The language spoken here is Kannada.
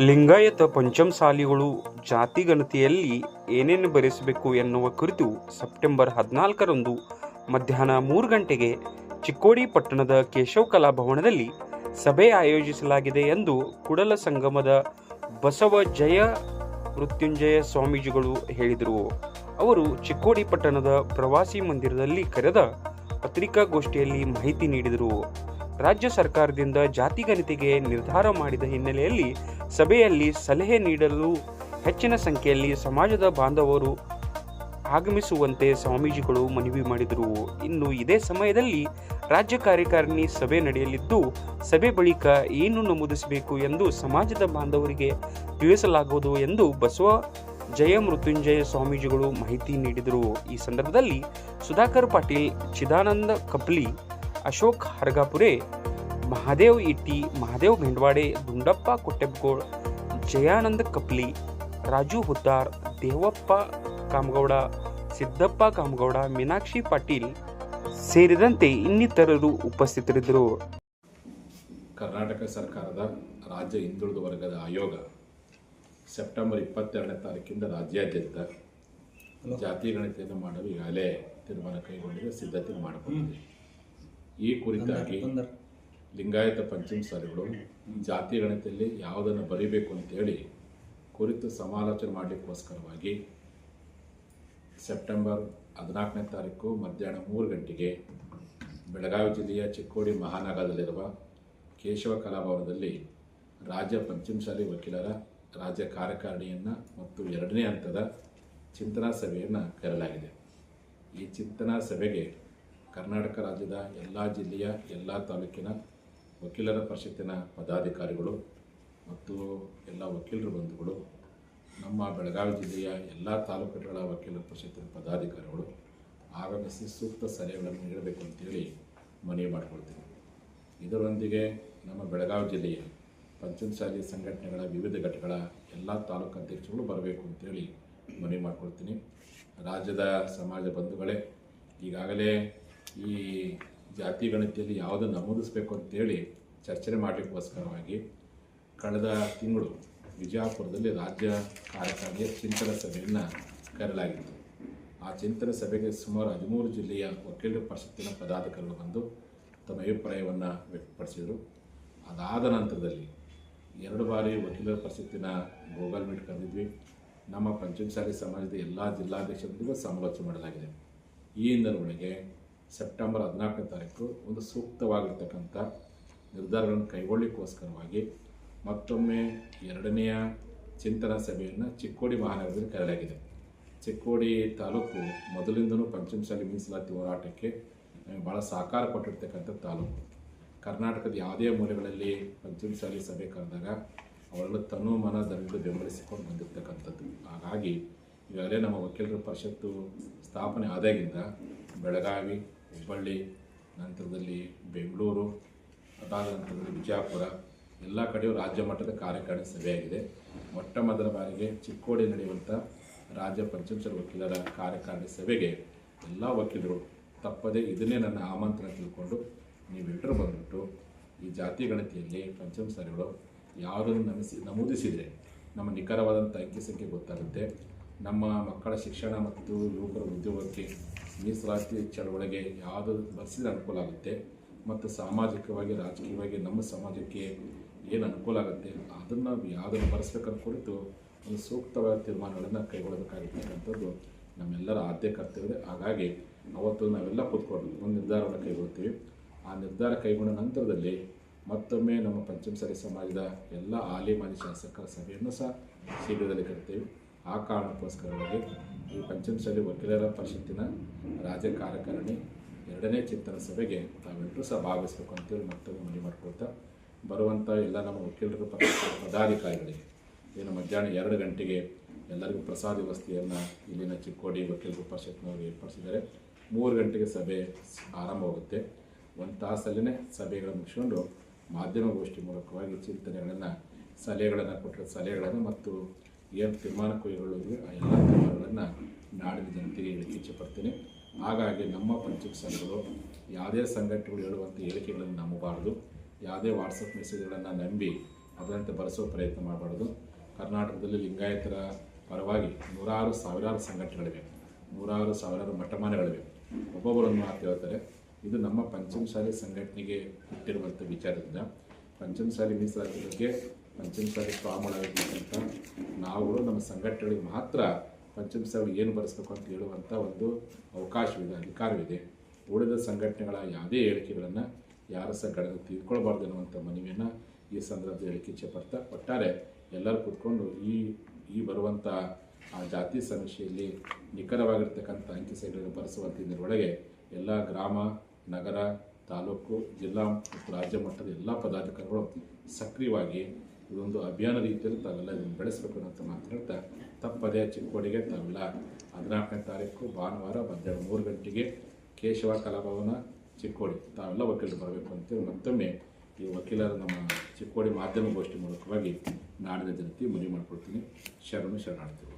ಲಿಂಗಾಯತ ಪಂಚಮಸಾಲಿಗಳು ಜಾತಿಗಣತಿಯಲ್ಲಿ ಏನೇನು ಬರೆಸಬೇಕು ಎನ್ನುವ ಕುರಿತು ಸೆಪ್ಟೆಂಬರ್ ಹದಿನಾಲ್ಕರಂದು ಮಧ್ಯಾಹ್ನ ಮೂರು ಗಂಟೆಗೆ ಚಿಕ್ಕೋಡಿ ಪಟ್ಟಣದ ಕೇಶವ ಕಲಾಭವನದಲ್ಲಿ ಸಭೆ ಆಯೋಜಿಸಲಾಗಿದೆ ಎಂದು ಕುಡಲ ಸಂಗಮದ ಬಸವ ಜಯ ಮೃತ್ಯುಂಜಯ ಸ್ವಾಮೀಜಿಗಳು ಹೇಳಿದರು. ಅವರು ಚಿಕ್ಕೋಡಿ ಪಟ್ಟಣದ ಪ್ರವಾಸಿ ಮಂದಿರದಲ್ಲಿ ಕರೆದ ಪತ್ರಿಕಾಗೋಷ್ಠಿಯಲ್ಲಿ ಮಾಹಿತಿ ನೀಡಿದರು. ರಾಜ್ಯ ಸರ್ಕಾರದಿಂದ ಜಾತಿ ಗಣತಿಗೆ ನಿರ್ಧಾರ ಮಾಡಿದ ಹಿನ್ನೆಲೆಯಲ್ಲಿ ಸಭೆಯಲ್ಲಿ ಸಲಹೆ ನೀಡಲು ಹೆಚ್ಚಿನ ಸಂಖ್ಯೆಯಲ್ಲಿ ಸಮಾಜದ ಬಾಂಧವರು ಆಗಮಿಸುವಂತೆ ಸ್ವಾಮೀಜಿಗಳು ಮನವಿ ಮಾಡಿದರು. ಇನ್ನು ಇದೇ ಸಮಯದಲ್ಲಿ ರಾಜ್ಯ ಕಾರ್ಯಕಾರಿಣಿ ಸಭೆ ನಡೆಯಲಿದ್ದು, ಸಭೆ ಬಳಿಕ ಏನು ನಮೂದಿಸಬೇಕು ಎಂದು ಸಮಾಜದ ಬಾಂಧವರಿಗೆ ತಿಳಿಸಲಾಗುವುದು ಎಂದು ಬಸವ ಜಯ ಮೃತ್ಯುಂಜಯ ಸ್ವಾಮೀಜಿಗಳು ಮಾಹಿತಿ ನೀಡಿದರು. ಈ ಸಂದರ್ಭದಲ್ಲಿ ಸುಧಾಕರ್ ಪಾಟೀಲ್, ಚಿದಾನಂದ ಕಪ್ಲಿ ಅಶೋಕ್ ಹರ್ಗಾಪುರೆ, ಮಹಾದೇವ್ ಇಟ್ಟಿ ಮಹಾದೇವ್ ಮೆಂಡವಾಡೆ ದುಂಡಪ್ಪ ಕುಟ್ಟೆಬ್ಗೋಳ್ ಜಯಾನಂದ ಕಪ್ಲಿ, ರಾಜು ಹುದ್ದಾರ್, ದೇವಪ್ಪ ಕಾಮಗೌಡ, ಸಿದ್ದಪ್ಪ ಕಾಮಗೌಡ, ಮೀನಾಕ್ಷಿ ಪಾಟೀಲ್ ಸೇರಿದಂತೆ ಇನ್ನಿತರರು ಉಪಸ್ಥಿತರಿದ್ದರು. ಕರ್ನಾಟಕ ಸರ್ಕಾರದ ರಾಜ್ಯ ಹಿಂದುಳಿದ ವರ್ಗದ ಆಯೋಗ ಸೆಪ್ಟೆಂಬರ್ ಇಪ್ಪತ್ತೆರಡನೇ ತಾರೀಕಿಂದ ರಾಜ್ಯಾದ್ಯಂತ ಜಾತಿ ಗಣತಿಯನ್ನು ಮಾಡಲು ಈಗಾಗಲೇ ತೀರ್ಮಾನ ಕೈಗೊಂಡಿದೆ, ಸಿದ್ಧತೆ ಮಾಡಿಕೊಂಡಿದೆ. ಈ ಕುರಿತಾಗಿ ಲಿಂಗಾಯತ ಪಂಚಮಸಾಲಿಗಳು ಜಾತಿ ಗಣತಿಯಲ್ಲಿ ಯಾವುದನ್ನು ಬರೀಬೇಕು ಅಂತೇಳಿ ಕುರಿತು ಸಮಾಲೋಚನೆ ಮಾಡಲಿಕ್ಕೋಸ್ಕರವಾಗಿ ಸೆಪ್ಟೆಂಬರ್ ಹದಿನಾಲ್ಕನೇ ತಾರೀಕು ಮಧ್ಯಾಹ್ನ ಮೂರು ಗಂಟೆಗೆ ಬೆಳಗಾವಿ ಜಿಲ್ಲೆಯ ಚಿಕ್ಕೋಡಿ ಮಹಾನಗರದಲ್ಲಿರುವ ಕೇಶವ ಕಲಾಭವನದಲ್ಲಿ ರಾಜ್ಯ ಪಂಚಮಸಾಲಿ ವಕೀಲರ ರಾಜ್ಯ ಕಾರ್ಯಕಾರಿಣಿಯನ್ನು ಮತ್ತು ಎರಡನೇ ಹಂತದ ಚಿಂತನಾ ಸಭೆಯನ್ನು ಕರೆಯಲಾಗಿದೆ. ಈ ಚಿಂತನಾ ಸಭೆಗೆ ಕರ್ನಾಟಕ ರಾಜ್ಯದ ಎಲ್ಲ ಜಿಲ್ಲೆಯ ಎಲ್ಲ ತಾಲೂಕಿನ ವಕೀಲರ ಪರಿಷತ್ತಿನ ಪದಾಧಿಕಾರಿಗಳು ಮತ್ತು ಎಲ್ಲ ವಕೀಲರ ಬಂಧುಗಳು, ನಮ್ಮ ಬೆಳಗಾವಿ ಜಿಲ್ಲೆಯ ಎಲ್ಲ ತಾಲೂಕುಗಳ ವಕೀಲರ ಪರಿಷತ್ತಿನ ಪದಾಧಿಕಾರಿಗಳು, ಆಗಮಿಸಿ ಸೂಕ್ತ ಸಲಹೆಗಳನ್ನು ನೀಡಬೇಕು ಅಂತೇಳಿ ಮನವಿ ಮಾಡಿಕೊಳ್ತೀನಿ. ಇದರೊಂದಿಗೆ ನಮ್ಮ ಬೆಳಗಾವಿ ಜಿಲ್ಲೆಯ ಪಂಚಮಸಾಲಿ ಸಂಘಟನೆಗಳ ವಿವಿಧ ಘಟಕಗಳ ಎಲ್ಲ ತಾಲೂಕು ಅಧ್ಯಕ್ಷಗಳು ಬರಬೇಕು ಅಂತೇಳಿ ಮನವಿ ಮಾಡಿಕೊಳ್ತೀನಿ. ರಾಜ್ಯದ ಸಮಾಜ ಬಂಧುಗಳೇ, ಈಗಾಗಲೇ ಈ ಜಾತಿ ಗಣತಿಯಲ್ಲಿ ಯಾವುದು ನಮೂದಿಸಬೇಕು ಅಂತೇಳಿ ಚರ್ಚೆ ಮಾಡಲಿಕ್ಕೋಸ್ಕರವಾಗಿ ಕಳೆದ ತಿಂಗಳು ವಿಜಯಪುರದಲ್ಲಿ ರಾಜ್ಯ ಕಾರ್ಯಕಾರಿಣಿಯ ಚಿಂತನ ಸಭೆಯನ್ನು ಕರೆಯಲಾಗಿತ್ತು. ಆ ಚಿಂತನ ಸಭೆಗೆ ಸುಮಾರು ಹದಿಮೂರು ಜಿಲ್ಲೆಯ ವಕೀಲರ ಪರಿಷತ್ತಿನ ಪದಾಧಿಕಾರಿಗಳು ಬಂದು ತಮ್ಮ ಅಭಿಪ್ರಾಯವನ್ನು ವ್ಯಕ್ತಪಡಿಸಿದರು. ಅದಾದ ನಂತರದಲ್ಲಿ ಎರಡು ಬಾರಿ ವಕೀಲರ ಪರಿಷತ್ತಿನ ಗೂಗಲ್ ಮೀಟ್ ಕರೆದಿದ್ವಿ. ನಮ್ಮ ಪಂಚಮಸಾಲಿ ಸಮಾಜದ ಎಲ್ಲ ಜಿಲ್ಲಾಧ್ಯಕ್ಷರೊಂದಿಗೂ ಸಮಾಲೋಚನೆ ಮಾಡಲಾಗಿದೆ. ಈ ಹಿನ್ನೆಲೆಯೊಳಗೆ ಸೆಪ್ಟೆಂಬರ್ ಹದಿನಾಲ್ಕನೇ ತಾರೀಕು ಒಂದು ಸೂಕ್ತವಾಗಿರ್ತಕ್ಕಂಥ ನಿರ್ಧಾರಗಳನ್ನು ಕೈಗೊಳ್ಳಿಕ್ಕೋಸ್ಕರವಾಗಿ ಮತ್ತೊಮ್ಮೆ ಎರಡನೆಯ ಚಿಂತನಾ ಸಭೆಯನ್ನು ಚಿಕ್ಕೋಡಿ ಮಹಾನಗರದಲ್ಲಿ ಕರೆಯಲಾಗಿದೆ. ಚಿಕ್ಕೋಡಿ ತಾಲೂಕು ಮೊದಲಿಂದನೂ ಪಂಚಮಸಾಲಿ ಮೀಸಲಾತಿ ಹೋರಾಟಕ್ಕೆ ಭಾಳ ಸಹಕಾರ ಕೊಟ್ಟಿರ್ತಕ್ಕಂಥ ತಾಲೂಕು. ಕರ್ನಾಟಕದ ಯಾವುದೇ ಮೂಲೆಗಳಲ್ಲಿ ಪಂಚಮಸಾಲಿ ಸಭೆ ಕರೆದಾಗ ಅವರೆಲ್ಲ ತನು ಮನ ಧನಗಳು ಬೆಂಬಲಿಸಿಕೊಂಡು ಬಂದಿರತಕ್ಕಂಥದ್ದು. ಹಾಗಾಗಿ ಈಗಾಗಲೇ ನಮ್ಮ ವಕೀಲರ ಪರಿಷತ್ತು ಸ್ಥಾಪನೆ ಆದಾಗಿಂದ ಬೆಳಗಾವಿ, ಹುಬ್ಬಳ್ಳಿ, ನಂತರದಲ್ಲಿ ಬೆಂಗಳೂರು, ಅದಾದ ನಂತರದಲ್ಲಿ ವಿಜಯಪುರ, ಎಲ್ಲ ಕಡೆಯೂ ರಾಜ್ಯ ಮಟ್ಟದ ಕಾರ್ಯಕಾರಿಣಿ ಸಭೆಯಾಗಿದೆ. ಮೊಟ್ಟ ಮೊದಲ ಬಾರಿಗೆ ಚಿಕ್ಕೋಡಿ ನಡೆಯುವಂಥ ರಾಜ್ಯ ಪಂಚಾಯತ್ ವಕೀಲರ ಕಾರ್ಯಕಾರಿಣಿ ಸಭೆಗೆ ಎಲ್ಲ ವಕೀಲರು ತಪ್ಪದೇ ಇದನ್ನೇ ನನ್ನ ಆಮಂತ್ರಣ ತಿಳ್ಕೊಂಡು ನೀವೆಲ್ಲರೂ ಬಂದುಬಿಟ್ಟು ಈ ಜಾತಿ ಗಣತಿಯಲ್ಲಿ ಪಂಚಮಸಾಲಿಗಳು ಯಾವುದನ್ನು ನಮಿಸಿ, ನಮೂದಿಸಿದರೆ ನಮ್ಮ ನಿಖರವಾದಂಥ ಅಂಕಿ ಸಂಖ್ಯೆ ಗೊತ್ತಾಗುತ್ತೆ. ನಮ್ಮ ಮಕ್ಕಳ ಶಿಕ್ಷಣ ಮತ್ತು ಯುವಕರ ಉದ್ಯೋಗಕ್ಕೆ ಮೀಸಲಾತಿ ಚಳವಳಿಗೆ ಯಾವುದು ಬಸ್ಸಿದ ಅನುಕೂಲ ಆಗುತ್ತೆ ಮತ್ತು ಸಾಮಾಜಿಕವಾಗಿ, ರಾಜಕೀಯವಾಗಿ ನಮ್ಮ ಸಮಾಜಕ್ಕೆ ಏನು ಅನುಕೂಲ ಆಗುತ್ತೆ ಅದನ್ನು ಯಾವುದನ್ನು ಬರೆಸ್ಬೇಕಂತ ಕುರಿತು ಒಂದು ಸೂಕ್ತವಾದ ತೀರ್ಮಾನಗಳನ್ನು ಕೈಗೊಳ್ಳಬೇಕಾಗಿರ್ತಕ್ಕಂಥದ್ದು ನಮ್ಮೆಲ್ಲರ ಆದ್ಯ ಕರ್ತವ್ಯ. ಹಾಗಾಗಿ ಅವತ್ತು ನಾವೆಲ್ಲ ಕೂತ್ಕೊಂಡು ಒಂದು ನಿರ್ಧಾರವನ್ನು ಕೈಗೊಳ್ತೀವಿ. ಆ ನಿರ್ಧಾರ ಕೈಗೊಂಡ ನಂತರದಲ್ಲಿ ಮತ್ತೊಮ್ಮೆ ನಮ್ಮ ಪಂಚಮಸಾಲಿ ಸಮಾಜದ ಎಲ್ಲ ಹಾಲಿ ಮಾಜಿ ಶಾಸಕರ ಸಭೆಯನ್ನು ಸಹ ಶೀಘ್ರದಲ್ಲಿ ಕರಿತೇವೆ ಆ ಕಾರಣಕ್ಕೋಸ್ಕರವಾಗಿ ಈ ಪಂಚಮಸಾಲಿ ವಕೀಲರ ಪರಿಷತ್ತಿನ ರಾಜ್ಯ ಎರಡನೇ ಚಿಂತನ ಸಭೆಗೆ ತಾವೆಲ್ಲರೂ ಸಹ ಭಾಗವಹಿಸಬೇಕು ಅಂತೇಳಿ ಮತ್ತೊಮ್ಮೆ ಮನವಿ ಮಾಡ್ಕೊಳ್ತಾ ಬರುವಂಥ ಎಲ್ಲ ನಮ್ಮ ವಕೀಲರ ಪದಾಧಿಕಾರಿಗಳಿಗೆ ಏನು ಮಧ್ಯಾಹ್ನ ಎರಡು ಗಂಟೆಗೆ ಎಲ್ಲರಿಗೂ ಪ್ರಸಾದ ವ್ಯವಸ್ಥೆಯನ್ನು ಇಲ್ಲಿನ ಚಿಕ್ಕೋಡಿ ವಕೀಲರ ಪರಿಷತ್ನವರು ಏರ್ಪಡಿಸಿದ್ದಾರೆ. ಮೂರು ಗಂಟೆಗೆ ಸಭೆ ಆರಂಭವಾಗುತ್ತೆ. ಒಂದು ತಾಸಲ್ಲೇ ಸಭೆಗಳನ್ನು ಮುಗಿಸ್ಕೊಂಡು ಮಾಧ್ಯಮಗೋಷ್ಠಿ ಮೂಲಕವಾಗಿ ಚಿಂತನೆಗಳನ್ನು, ಸಲಹೆಗಳನ್ನು ಕೊಟ್ಟಿರೋ ಸಲಹೆಗಳನ್ನು ಮತ್ತು ಏನು ತೀರ್ಮಾನ ಕೈಗೊಳ್ಳೋದು ಆ ಎಲ್ಲ ತೀರ್ಮಾನಗಳನ್ನು ನಾಡಿನ ಜನತೆಗೆ ಹೇಳಕ್ಕೆ ಇಚ್ಛೆಪಡ್ತೀನಿ. ಹಾಗಾಗಿ ನಮ್ಮ ಪಂಚಮಸಾಲಿಗಳು ಯಾವುದೇ ಸಂಘಟನೆಗಳು ಹೇಳುವಂಥ ಹೇಳಿಕೆಗಳನ್ನು ನಂಬಬಾರ್ದು. ಯಾವುದೇ ವಾಟ್ಸಪ್ ಮೆಸೇಜ್ಗಳನ್ನು ನಂಬಿ ಅದರಂತೆ ಬರೆಸೋ ಪ್ರಯತ್ನ ಮಾಡಬಾರ್ದು. ಕರ್ನಾಟಕದಲ್ಲಿ ಲಿಂಗಾಯತರ ಪರವಾಗಿ ನೂರಾರು ಸಾವಿರಾರು ಸಂಘಟನೆಗಳಿವೆ. ನೂರಾರು ಸಾವಿರಾರು ಮಠಮಾನಗಳಿವೆ ಒಬ್ಬೊಬ್ಬರನ್ನು ಮಾತು ಹೇಳ್ತಾರೆ, ಇದು ನಮ್ಮ ಪಂಚಮಸಾಲಿ ಸಂಘಟನೆಗೆ ಹುಟ್ಟಿರುವಂಥ ವಿಚಾರದಿಂದ. ಪಂಚಮಸಾಲಿ ಮೀಸಲಾತಿ ಬಗ್ಗೆ ಪಂಚಮಸಾಲಿ ಸ್ವಾಮಿಗಳಾಗಿರ್ತಕ್ಕಂಥ ನಾವುಗಳು ನಮ್ಮ ಸಂಘಟನೆಗಳಿಗೆ ಮಾತ್ರ ಪಂಚಮಸಾಲಿ ಏನು ಬರೆಸ್ಬೇಕು ಅಂತ ಹೇಳುವಂಥ ಒಂದು ಅವಕಾಶವಿದೆ, ಅಧಿಕಾರವಿದೆ. ಉಳಿದ ಸಂಘಟನೆಗಳ ಯಾವುದೇ ಹೇಳಿಕೆಗಳನ್ನು ಯಾರ ಸಹ ಗಣನೆ ತೆಗೆದುಕೊಳ್ಬಾರ್ದು ಅನ್ನುವಂಥ ಮನವಿಯನ್ನು ಈ ಸಂದರ್ಭದಲ್ಲಿ ಹೇಳಿಕೆ ಇಚ್ಛೆಪಡ್ತಾ ಒಟ್ಟಾರೆ ಎಲ್ಲರೂ ಕೂತ್ಕೊಂಡು ಈ ಈ ಬರುವಂಥ ಆ ಜಾತಿ ಸಮೀಕ್ಷೆಯಲ್ಲಿ ನಿಖರವಾಗಿರ್ತಕ್ಕಂಥ ಅಂಕಿ ಸಂಖ್ಯೆಗಳನ್ನು ಬರೆಸುವಂಥ ಇದರೊಳಗೆ ಎಲ್ಲ ಗ್ರಾಮ, ನಗರ, ತಾಲೂಕು, ಜಿಲ್ಲಾ ಮತ್ತು ರಾಜ್ಯ ಮಟ್ಟದ ಎಲ್ಲ ಪದಾಧಿಕಾರಿಗಳು ಸಕ್ರಿಯವಾಗಿ ಇದೊಂದು ಅಭಿಯಾನ ರೀತಿಯಲ್ಲಿ ತಾವೆಲ್ಲ ಇದನ್ನು ಬೆಳೆಸಬೇಕು ಅಂತ ಮಾತನಾಡ್ತಾ ತಪ್ಪದೇ ಚಿಕ್ಕೋಡಿಗೆ ತಾವೆಲ್ಲ ಹದಿನಾಲ್ಕನೇ ತಾರೀಕು ಭಾನುವಾರ ಮಧ್ಯಾಹ್ನ ಮೂರು ಗಂಟೆಗೆ ಕೇಶವ ಕಲಾಭವನ ಚಿಕ್ಕೋಡಿ, ತಾವೆಲ್ಲ ವಕೀಲರು ಬರಬೇಕು ಅಂತೇಳಿ ಮತ್ತೊಮ್ಮೆ ಈ ವಕೀಲರ ನಮ್ಮ ಚಿಕ್ಕೋಡಿ ಮಾಧ್ಯಮಗೋಷ್ಠಿ ಮೂಲಕವಾಗಿ ನಾಡಿನ ಜನತೆ ಮನವಿ ಮಾಡ್ಕೊಳ್ತೀನಿ ಶರಣು ಶರಣಾರ್ಥಿಗಳು.